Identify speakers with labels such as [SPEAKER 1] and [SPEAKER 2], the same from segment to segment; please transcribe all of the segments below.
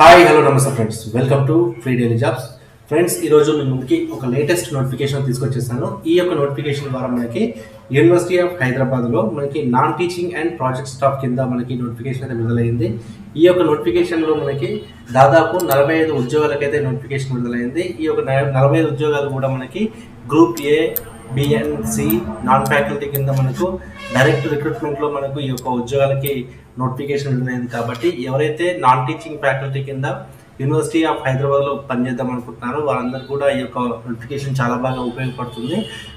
[SPEAKER 1] Hi hello namaste friends welcome to free daily jobs friends ఈరోజు మీ ముందుకి ఒక లేటెస్ట్ నోటిఫికేషన్ తీసుకొచ్చేసాను. ఈ యొక్క నోటిఫికేషన్ ద్వారా మనకి యూనివర్సిటీ ఆఫ్ హైదరాబాద్లో మనకి non teaching and project staff కింద మనకి నోటిఫికేషన్ అయితే విడుదలైంది. ఈ యొక్క నోటిఫికేషన్లో మనకి దాదాపు నలభై ఐదు ఉద్యోగాలకైతే నోటిఫికేషన్ విడుదలైంది. ఈ యొక్క నలభై ఐదు ఉద్యోగాలు కూడా మనకి group A B and C non faculty కింద మనకు డైరెక్ట్ రిక్రూట్మెంట్లో మనకు ఈ యొక్క ఉద్యోగాలకి నోటిఫికేషన్ ఉన్నాయి కాబట్టి ఎవరైతే నాన్ టీచింగ్ ఫ్యాకల్టీ కింద యూనివర్సిటీ ఆఫ్ హైదరాబాద్లో పనిచేద్దాం అనుకుంటున్నారో వాళ్ళందరూ కూడా ఈ యొక్క నోటిఫికేషన్ చాలా బాగా ఉపయోగపడుతుంది.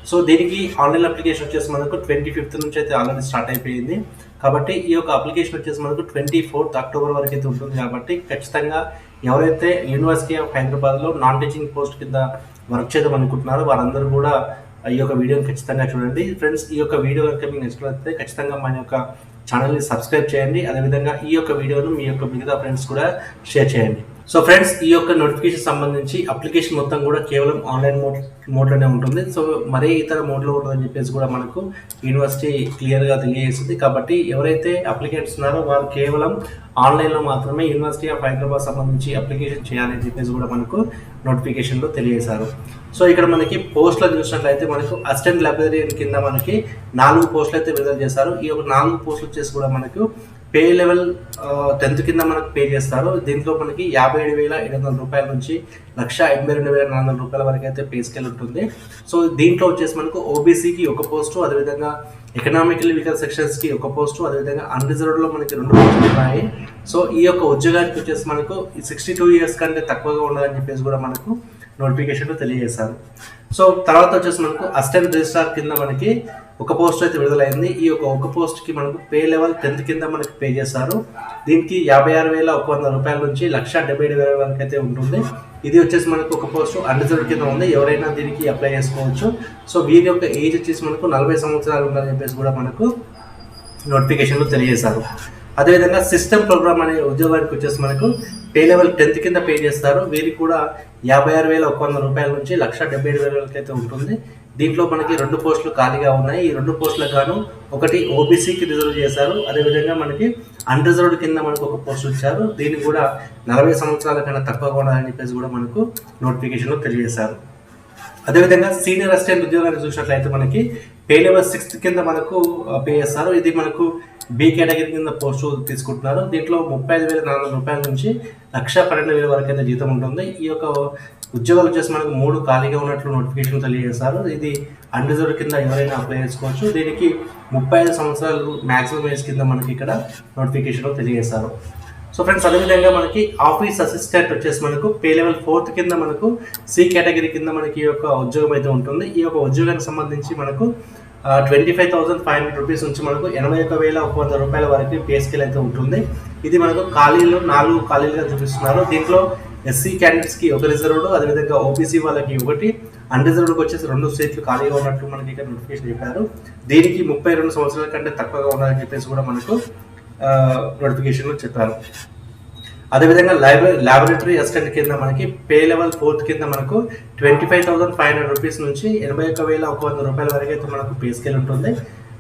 [SPEAKER 1] సో దీనికి ఆన్లైన్ అప్లికేషన్ వచ్చేసి మనకు ట్వంటీ ఫిఫ్త్ నుంచి అయితే ఆల్రెడీ స్టార్ట్ అయిపోయింది. కాబట్టి ఈ యొక్క అప్లికేషన్ వచ్చేసి మనకు ట్వంటీ ఫోర్త్ అక్టోబర్ వరకు అయితే ఉంటుంది కాబట్టి ఖచ్చితంగా ఎవరైతే యూనివర్సిటీ ఆఫ్ హైదరాబాద్లో నాన్ టీచింగ్ పోస్ట్ కింద వర్క్ చేద్దాం అనుకుంటున్నారో వారందరూ కూడా ఈ యొక్క వీడియోని ఖచ్చితంగా చూడండి. ఫ్రెండ్స్ ఈ యొక్క వీడియో కనుక మీకు నచ్చినట్లయితే ఖచ్చితంగా మన యొక్క ఛానల్ని సబ్స్క్రైబ్ చేయండి. అదేవిధంగా ఈ యొక్క వీడియోను మీ యొక్క మిగతా ఫ్రెండ్స్ కూడా షేర్ చేయండి. సో ఫ్రెండ్స్ ఈ యొక్క నోటిఫికేషన్ సంబంధించి అప్లికేషన్ మొత్తం కూడా కేవలం ఆన్లైన్ మోడ్ మోడ్లోనే ఉంటుంది. సో మరే ఇతర మోడ్లో ఉంటుందని చెప్పేసి కూడా మనకు యూనివర్సిటీ క్లియర్గా తెలియజేస్తుంది. కాబట్టి ఎవరైతే అప్లికెంట్స్ ఉన్నారో వారు కేవలం ఆన్లైన్లో మాత్రమే యూనివర్సిటీ ఆఫ్ హైదరాబాద్ సంబంధించి అప్లికేషన్ చేయాలని చెప్పేసి కూడా మనకు నోటిఫికేషన్లో తెలియజేశారు. సో ఇక్కడ మనకి పోస్టులు చూసినట్లయితే మనకు అసిస్టెంట్ లైబ్రరీయన్ కింద మనకి నాలుగు పోస్టులు అయితే విడుదల చేశారు. ఈ యొక్క నాలుగు పోస్టులు వచ్చేసి కూడా మనకు పే లెవెల్ టెన్త్ కింద మనకు పే చేస్తారు. దీంట్లో మనకి యాభై ఏడు వేల ఏడు వందల రూపాయల నుంచి లక్ష ఎనభై రెండు వేల నాలుగు వందల రూపాయల వరకు అయితే పే స్కేల్ ఉంటుంది. సో దీంట్లో వచ్చేసి మనకు ఓబీసీకి ఒక పోస్టు అదేవిధంగా ఎకనామికల్ వీకర్ సెక్షన్స్కి ఒక పోస్టు అదేవిధంగా అన్రిజర్వ్డ్లో మనకి రెండు పోస్టులు ఉన్నాయి. సో ఈ యొక్క ఉద్యోగానికి వచ్చేసి మనకు సిక్స్టీ టూ ఇయర్స్ కంటే తక్కువగా ఉండాలని చెప్పేసి కూడా మనకు నోటిఫికేషన్లో తెలియజేశారు. సో తర్వాత వచ్చేసి మనకు అసిస్టెంట్ రిజిస్ట్రార్ కింద మనకి ఒక పోస్ట్ అయితే విడుదలైంది. ఈ యొక్క ఒక పోస్ట్కి మనకు పే లెవెల్ టెన్త్ కింద మనకి పే చేశారు. దీనికి యాభై ఆరు వేల ఒక వంద రూపాయల నుంచి లక్ష డెబ్బై ఏడు వేల వరకు అయితే ఉంటుంది. ఇది వచ్చేసి మనకు ఒక పోస్ట్ అన్రిజర్వ్ కింద ఉంది. ఎవరైనా దీనికి అప్లై చేసుకోవచ్చు. సో వీరి యొక్క ఏజ్ వచ్చేసి మనకు నలభై సంవత్సరాలు ఉండాలని చెప్పేసి కూడా మనకు నోటిఫికేషన్లో తెలియజేశారు. అదేవిధంగా సిస్టమ్ ప్రోగ్రామ్ అనే ఉద్యోగానికి వచ్చేసి మనకు పే లెవెల్ టెన్త్ కింద పే చేస్తారు. వీరికి కూడా యాభై ఆరు వేల ఒక వంద రూపాయల నుంచి లక్ష డెబ్బై ఏడు వేల వరకు అయితే ఉంటుంది. దీంట్లో మనకి రెండు పోస్టులు ఖాళీగా ఉన్నాయి. ఈ రెండు పోస్టులకు గాను ఒకటి ఓబీసీకి రిజర్వ్ చేశారు. అదేవిధంగా మనకి అన్రిజర్వ్డ్ కింద మనకు ఒక పోస్ట్ ఇచ్చారు దీనికి కూడా నలభై సంవత్సరాల కన్నా తక్కువగా ఉండాలని చెప్పేసి కూడా మనకు నోటిఫికేషన్లో తెలియజేశారు. అదేవిధంగా సీనియర్ అసిస్టెంట్ ఉద్యోగాన్ని చూసినట్లయితే మనకి పే లెవెల్ సిక్స్త్ కింద మనకు పే చేస్తారు. ఇది మనకు బి కేటగిరీ కింద పోస్టు తీసుకుంటున్నారు. దీంట్లో ముప్పై ఐదు వేల నాలుగు వందల రూపాయల నుంచి లక్ష పన్నెండు వేల వరకు అయితే జీతం ఉంటుంది. ఈ యొక్క ఉద్యోగాలు వచ్చేసి మనకు మూడు ఖాళీగా ఉన్నట్లు నోటిఫికేషన్ తెలియజేస్తారు ఇది అన్రిజర్వ్ కింద ఎవరైనా అప్లై చేసుకోవచ్చు. దీనికి ముప్పై ఐదు సంవత్సరాలు మ్యాక్సిమం ఏజ్ కింద మనకి ఇక్కడ నోటిఫికేషన్ తెలియజేస్తారు సో ఫ్రెండ్స్ అదేవిధంగా మనకి ఆఫీస్ అసిస్టెంట్ వచ్చేసి మనకు పే లెవెల్ ఫోర్త్ కింద మనకు సి కేటగిరీ కింద మనకి ఈ యొక్క ఉద్యోగం అయితే ఉంటుంది. ఈ యొక్క ఉద్యోగానికి సంబంధించి మనకు twenty five thousand five hundred rupees నుంచి మనకు ఎనభై ఒక వేల ఒక వంద రూపాయల వరకు పే స్కేల్ అయితే ఉంటుంది. ఇది మనకు ఖాళీలు నాలుగు ఖాళీలుగా చూపిస్తున్నారు. దీంట్లో ఎస్సీ క్యాండిడేట్స్కి ఒక రిజర్వ్డ్ అదేవిధంగా ఓబీసీ వాళ్ళకి ఒకటి అన్రిజర్వ్డ్కి వచ్చేసి రెండు సీట్లు ఖాళీగా ఉన్నట్లు మనకి ఇక్కడ నోటిఫికేషన్ చెప్పారు. దీనికి ముప్పై రెండు సంవత్సరాల కంటే తక్కువగా ఉన్నారని చెప్పేసి కూడా మనకు నోటిఫికేషన్లో చెప్పారు. అదేవిధంగా లైబ్రరీ ల్యాబొరేటరీ అసిస్టెంట్ కింద మనకి పే లెవెల్ ఫోర్త్ కింద మనకు twenty five thousand five hundred rupees నుంచి ఎనభై ఒక్క వేల ఒక వంద రూపాయల వరకు అయితే మనకు పే స్కేల్ ఉంటుంది.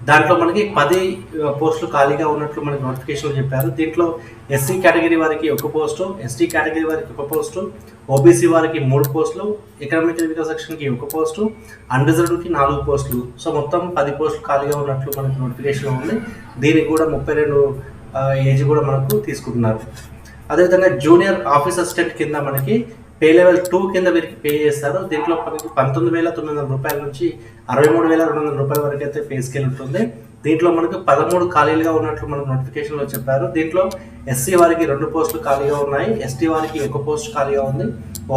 [SPEAKER 1] దాంట్లో మనకి పది పోస్టులు ఖాళీగా ఉన్నట్లు మనకి నోటిఫికేషన్ చెప్పారు. దీంట్లో ఎస్సీ కేటగిరీ వారికి ఒక పోస్టు ఎస్టీ కేటగిరీ వారికి ఒక పోస్టు ఓబీసీ వారికి మూడు పోస్టులు ఎకనామిక్ రివిజన్ సెక్షన్కి ఒక పోస్టు అన్రిజర్వ్డ్కి నాలుగు పోస్టులు. సో మొత్తం పది పోస్టులు ఖాళీగా ఉన్నట్లు మనకి నోటిఫికేషన్ ఉంది. దీనికి కూడా ముప్పై రెండు ఏజ్ కూడా మనకు తీసుకుంటున్నారు. అదేవిధంగా జూనియర్ ఆఫీస్ అసిస్టెంట్ కింద మనకి పే లెవెల్ టూ కింద వీరికి పే చేస్తారు. దీంట్లో మనకి పంతొమ్మిది వేల తొమ్మిది వందల రూపాయల నుంచి అరవై మూడు వేల రెండు వందల రూపాయల వరకు అయితే పే స్కేల్ ఉంటుంది. దీంట్లో మనకు పదమూడు ఖాళీలుగా ఉన్నట్లు మనకు నోటిఫికేషన్లో చెప్పారు. దీంట్లో ఎస్సీ వారికి రెండు పోస్టులు ఖాళీగా ఉన్నాయి. ఎస్టీ వారికి ఒక పోస్ట్ ఖాళీగా ఉంది.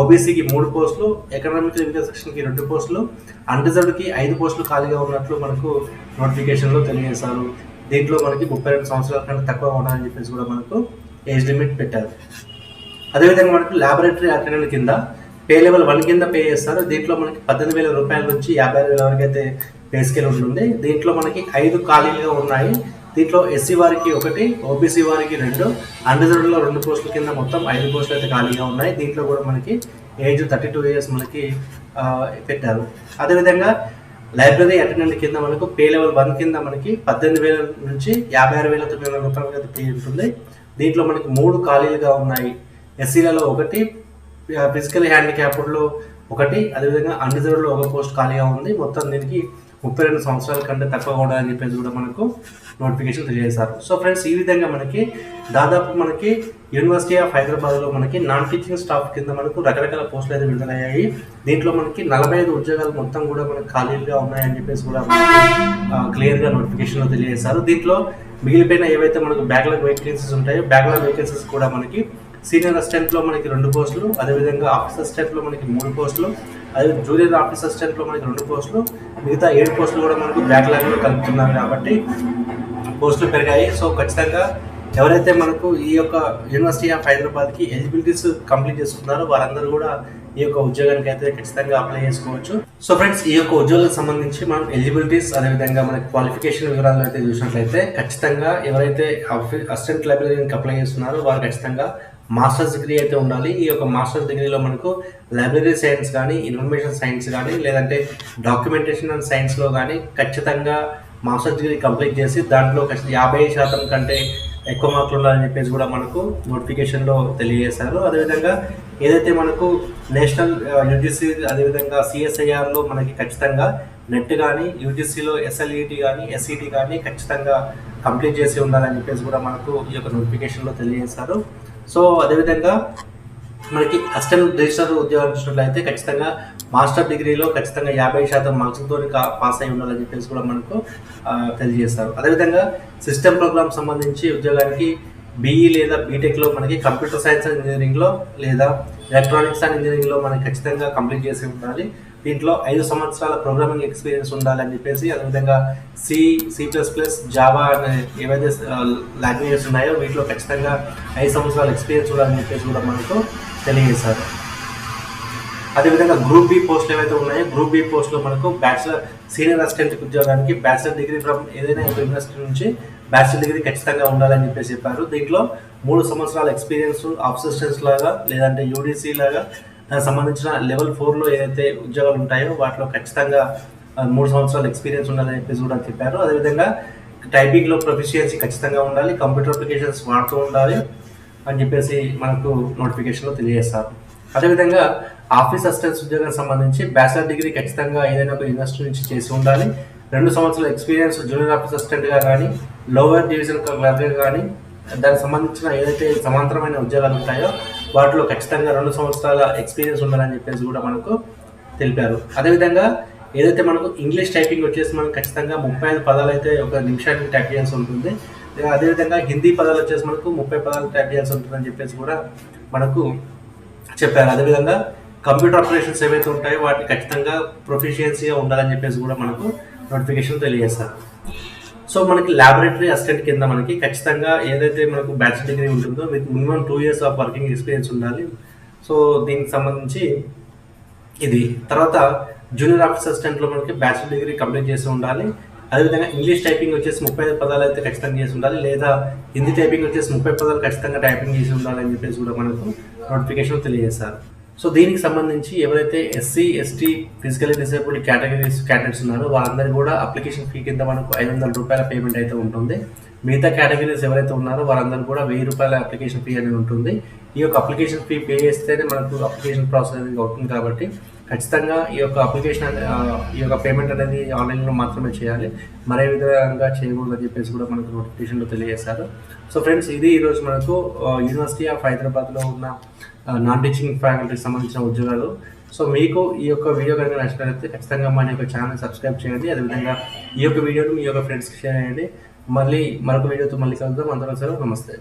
[SPEAKER 1] ఓబీసీకి మూడు పోస్టులు ఎకనామిక్ ఇంటర్సెక్షన్కి రెండు పోస్టులు అన్రిజర్వ్డ్కి ఐదు పోస్టులు ఖాళీగా ఉన్నట్లు మనకు నోటిఫికేషన్లో తెలియజేశారు. దీంట్లో మనకి ముప్పై రెండు సంవత్సరాల కంటే తక్కువ ఉన్నాయని చెప్పేసి కూడా మనకు ఏజ్ లిమిట్ పెట్టారు. అదేవిధంగా మనకు ల్యాబొరేటరీ అటెండెంట్ కింద పే లెవెల్ వన్ కింద పే చేస్తారు. దీంట్లో మనకి పద్దెనిమిది వేల రూపాయల నుంచి యాభై ఆరు వేల వరకు అయితే పే స్కేల్ ఉంటుంది. దీంట్లో మనకి ఐదు ఖాళీలుగా ఉన్నాయి. దీంట్లో ఎస్సీ వారికి ఒకటి ఓబీసీ వారికి రెండు అన్రిజర్వ్డ్లో రెండు పోస్టుల కింద మొత్తం ఐదు పోస్టులు అయితే ఖాళీగా ఉన్నాయి. దీంట్లో కూడా మనకి ఏజ్ థర్టీ టూ ఇయర్స్ మనకి పెట్టారు. అదేవిధంగా లైబ్రరీ అటెండెంట్ కింద మనకు పే లెవెల్ వన్ కింద మనకి పద్దెనిమిది వేల నుంచి యాభై ఆరు వేల తొమ్మిది వందల రూపాయలకి అయితే పే ఉంటుంది. దీంట్లో మనకి మూడు ఖాళీలుగా ఉన్నాయి. ఎస్సీలలో ఒకటి ఫిజికల్ హ్యాండిక్యాప్డ్లో ఒకటి అదేవిధంగా అన్రిజర్వ్డ్లో ఒక పోస్ట్ ఖాళీగా ఉంది. మొత్తం దీనికి ముప్పై రెండు సంవత్సరాల కంటే తక్కువగా ఉండాలని చెప్పేసి కూడా మనకు నోటిఫికేషన్ తెలియజేశారు. సో ఫ్రెండ్స్ ఈ విధంగా మనకి దాదాపు మనకి యూనివర్సిటీ ఆఫ్ హైదరాబాద్లో మనకి నాన్ టీచింగ్ స్టాఫ్ కింద మనకు రకరకాల పోస్టులు అయితే విడుదలయ్యాయి. దీంట్లో మనకి నలభై ఐదు ఉద్యోగాలు మొత్తం కూడా మనకి ఖాళీలుగా ఉన్నాయని చెప్పేసి కూడా క్లియర్గా నోటిఫికేషన్లో తెలియజేశారు. దీంట్లో మిగిలిపోయిన ఏవైతే మనకు బ్యాక్లాగ్ వేకెన్సీస్ ఉంటాయో బ్యాక్లాగ్ వేకెన్సీస్ కూడా మనకి సీనియర్ అసిస్టెంట్లో మనకి రెండు పోస్టులు అదేవిధంగా ఆఫీస్ అసిస్టెంట్లో మనకి మూడు పోస్టులు అదే జూనియర్ ఆఫీస్ అసిస్టెంట్లో మనకి రెండు పోస్టులు మిగతా ఏడు పోస్టులు కూడా మనకు బ్యాక్లాగ్లో కలుపుతున్నారు కాబట్టి పోస్టులు పెరిగాయి. సో ఖచ్చితంగా ఎవరైతే మనకు ఈ యొక్క యూనివర్సిటీ ఆఫ్ హైదరాబాద్కి ఎలిజిబిలిటీస్ కంప్లీట్ చేసుకున్నారో వారందరూ కూడా ఈ యొక్క ఉద్యోగానికి అయితే ఖచ్చితంగా అప్లై చేసుకోవచ్చు. సో ఫ్రెండ్స్ ఈ యొక్క ఉద్యోగాలకు సంబంధించి మనం ఎలిజిబిలిటీస్ అదేవిధంగా మన క్వాలిఫికేషన్ వివరాలు అయితే చూసినట్లయితే ఖచ్చితంగా ఎవరైతే అసిస్టెంట్ లైబ్రరీకి అప్లై చేస్తున్నారో వారు ఖచ్చితంగా మాస్టర్స్ డిగ్రీ అయితే ఉండాలి. ఈ యొక్క మాస్టర్స్ డిగ్రీలో మనకు లైబ్రరీ సైన్స్ కానీ ఇన్ఫర్మేషన్ సైన్స్ కానీ లేదంటే డాక్యుమెంటేషన్ అండ్ సైన్స్లో కానీ ఖచ్చితంగా మాస్టర్స్ డిగ్రీ కంప్లీట్ చేసి దాంట్లో ఖచ్చితంగా యాభై శాతం కంటే ఎక్కువ మార్కులు ఉండాలని చెప్పేసి కూడా మనకు నోటిఫికేషన్లో తెలియజేశారు. అదేవిధంగా ఏదైతే మనకు నేషనల్ యూజీసీ అదేవిధంగా సిఎస్ఐఆర్లో మనకి ఖచ్చితంగా నెట్ కానీ యూజీసీలో ఎస్ఎల్ఈటి కానీ ఎస్ఈటీ కానీ ఖచ్చితంగా కంప్లీట్ చేసి ఉండాలని చెప్పేసి కూడా మనకు ఈ యొక్క నోటిఫికేషన్లో తెలియజేశారు. సో అదేవిధంగా మనకి అసిస్టెంట్ రిజిస్టర్ ఉద్యోగాలు చూసినట్లయితే ఖచ్చితంగా మాస్టర్ డిగ్రీలో ఖచ్చితంగా యాభై శాతం మార్క్స్తో పాస్ అయి ఉండాలని చెప్పేసి కూడా మనకు తెలియజేస్తారు. అదేవిధంగా సిస్టమ్ ప్రోగ్రామ్ సంబంధించి ఉద్యోగానికి బీఈ లేదా బీటెక్లో మనకి కంప్యూటర్ సైన్స్ అండ్ ఇంజనీరింగ్లో లేదా ఎలక్ట్రానిక్స్ అండ్ ఇంజనీరింగ్లో మనకి ఖచ్చితంగా కంప్లీట్ చేసి ఉండాలి. దీంట్లో ఐదు సంవత్సరాల ప్రోగ్రామింగ్ ఎక్స్పీరియన్స్ ఉండాలని చెప్పేసి అదేవిధంగా C C plus plus Java అనే ఏవైతే లాంగ్వేజెస్ ఉన్నాయో వీటిలో ఖచ్చితంగా ఐదు సంవత్సరాల ఎక్స్పీరియన్స్ ఉండాలని చెప్పేసి కూడా మనకు తెలియజేశారు. అదేవిధంగా గ్రూప్ బి పోస్టులు ఏవైతే ఉన్నాయో గ్రూప్ బి పోస్టులో మనకు బ్యాచిలర్ సీనియర్ అసిస్టెంట్ ఉద్యోగానికి బ్యాచిలర్ డిగ్రీ ఫ్రమ్ ఏదైనా యూనివర్సిటీ నుంచి బ్యాచిలర్ డిగ్రీ ఖచ్చితంగా ఉండాలని చెప్పేసి చెప్పారు. దీంట్లో మూడు సంవత్సరాల ఎక్స్పీరియన్స్ అసిస్టెంట్స్ లాగా లేదంటే యూడీసీ లాగా దానికి సంబంధించిన లెవెల్ ఫోర్లో ఏదైతే ఉద్యోగాలు ఉంటాయో వాటిలో ఖచ్చితంగా మూడు సంవత్సరాలు ఎక్స్పీరియన్స్ ఉండాలని చెప్పేసి కూడా చెప్పారు. అదేవిధంగా టైపింగ్లో ప్రొఫిషియన్సీ ఖచ్చితంగా ఉండాలి కంప్యూటర్ అప్లికేషన్స్ వాడుతూ ఉండాలి అని చెప్పేసి మనకు నోటిఫికేషన్లో తెలియజేస్తారు. అదేవిధంగా ఆఫీస్ అసిస్టెంట్స్ ఉద్యోగానికి సంబంధించి బ్యాచిలర్ డిగ్రీ ఖచ్చితంగా ఏదైనా ఒక యూనివర్సిటీ నుంచి చేసి ఉండాలి. రెండు సంవత్సరాల ఎక్స్పీరియన్స్ జూనియర్ ఆఫీస్ అసిస్టెంట్గా కానీ లోవర్ డివిజన్ క్లర్క్గా కానీ దానికి సంబంధించిన ఏదైతే సమాంతరమైన ఉద్యోగాలు ఉంటాయో వాటిలో ఖచ్చితంగా రెండు సంవత్సరాల ఎక్స్పీరియన్స్ ఉండాలని చెప్పేసి కూడా మనకు తెలిపారు. అదేవిధంగా ఏదైతే మనకు ఇంగ్లీష్ టైపింగ్ వచ్చేసి మనకు ఖచ్చితంగా ముప్పై ఐదు పదాలు అయితే ఒక నిమిషానికి టైప్ చేయాల్సి ఉంటుంది. అదేవిధంగా హిందీ పదాలు వచ్చేసి మనకు ముప్పై పదాలు టైప్ చేయాల్సి ఉంటుందని చెప్పేసి కూడా మనకు చెప్పారు. అదేవిధంగా కంప్యూటర్ ఆపరేషన్స్ ఏవైతే ఉంటాయో వాటిని ఖచ్చితంగా ప్రొఫిషియన్సీగా ఉండాలని చెప్పేసి కూడా మనకు నోటిఫికేషన్ తెలియజేస్తారు సో మనకి ల్యాబొరేటరీ అసిస్టెంట్ కింద మనకి ఖచ్చితంగా ఏదైతే మనకు బ్యాచిలర్ డిగ్రీ ఉంటుందో with minimum two years of working experience ఉండాలి. సో దీనికి సంబంధించి ఇది. తర్వాత జూనియర్ ఆఫీస్ అసిస్టెంట్లో మనకి బ్యాచిలర్ డిగ్రీ కంప్లీట్ చేసి ఉండాలి. అదేవిధంగా ఇంగ్లీష్ టైపింగ్ వచ్చేసి ముప్పై ఐదు పదాలు అయితే ఖచ్చితంగా చేసి ఉండాలి. లేదా హిందీ టైపింగ్ వచ్చేసి ముప్పై పదాలు ఖచ్చితంగా టైపింగ్ చేసి ఉండాలని చెప్పేసి కూడా మనకు నోటిఫికేషన్ తెలియజేశారు. సో దీనికి సంబంధించి ఎవరైతే SC ST physically disabled categories candidates ఉన్నారో వాళ్ళందరికీ కూడా అప్లికేషన్ ఫీ కింద మనకు ఐదు వందల రూపాయల పేమెంట్ అయితే ఉంటుంది. మిగతా కేటగిరీస్ ఎవరైతే ఉన్నారో వారందరూ కూడా వెయ్యి రూపాయల అప్లికేషన్ ఫీ అనేది ఉంటుంది. ఈ యొక్క అప్లికేషన్ ఫీ పే చేస్తేనే మనకు అప్లికేషన్ ప్రాసెస్ అనేది అవుతుంది కాబట్టి ఖచ్చితంగా ఈ యొక్క అప్లికేషన్ ఈ యొక్క పేమెంట్ అనేది ఆన్లైన్లో మాత్రమే చేయాలి. మరే విధంగా చేయకూడదని చెప్పేసి కూడా మనకు నోటిఫికేషన్లో తెలియజేశారు. సో ఫ్రెండ్స్ ఇది ఈరోజు మనకు యూనివర్సిటీ ఆఫ్ హైదరాబాద్లో ఉన్న నాన్ టీచింగ్ ఫ్యాకల్టీకి సంబంధించిన ఉద్యోగాలు. సో మీకు ఈ యొక్క వీడియో కనుక నచ్చినట్లయితే ఖచ్చితంగా మన యొక్క ఛానల్ సబ్స్క్రైబ్ చేయండి. అదేవిధంగా ఈ యొక్క వీడియోని మీ యొక్క ఫ్రెండ్స్కి షేర్ చేయండి. మళ్ళీ మరొక వీడియోతో మళ్ళీ కలుద్దాం. అందరూ నమస్తే.